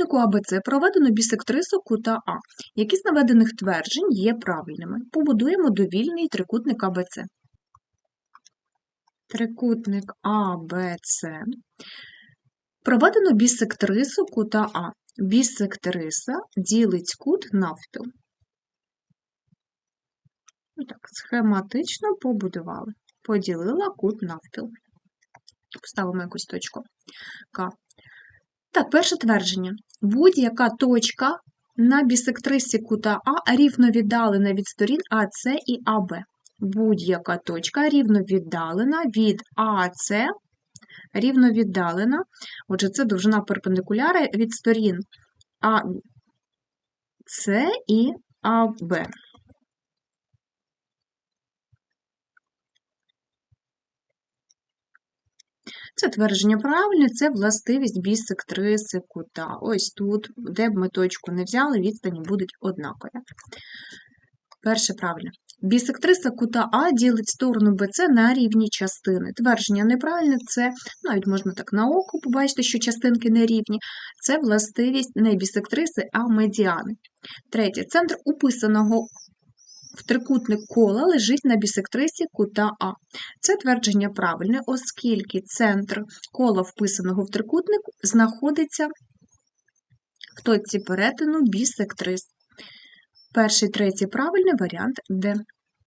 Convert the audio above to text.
трикутнику АБЦ проведено бісектрису кута А. Які з наведених тверджень є правильними? Побудуємо довільний трикутник АБЦ. Трикутник АБЦ. Проведено бісектрису кута А. Бісектриса ділить кут навпіл. Ну Так, схематично побудували. Поділила кут навпіл. Поставимо якусь точку К. Так, перше твердження. Будь-яка точка на бісектрисі кута А рівно віддалена від сторін АС і АБ. Будь-яка точка рівно віддалена від АС, рівно віддалена. Отже, це довжина перпендикуляра від сторін АС і АБ. Це твердження правильне, це властивість бісектриси кута. Ось тут, де б ми точку не взяли, відстані будуть однакові. Перше правильне. Бісектриса кута А ділить сторону БЦ на рівні частини. Твердження неправильне, це навіть можна так на око побачити, що частинки не рівні. Це властивість не бісектриси, а медіани. Третє. Центр уписаного трикутник кола лежить на бісектрисі кута А. Це твердження правильне, оскільки центр кола, вписаного в трикутник, знаходиться в точці перетину бісектрис. Перший, третій правильний варіант Д.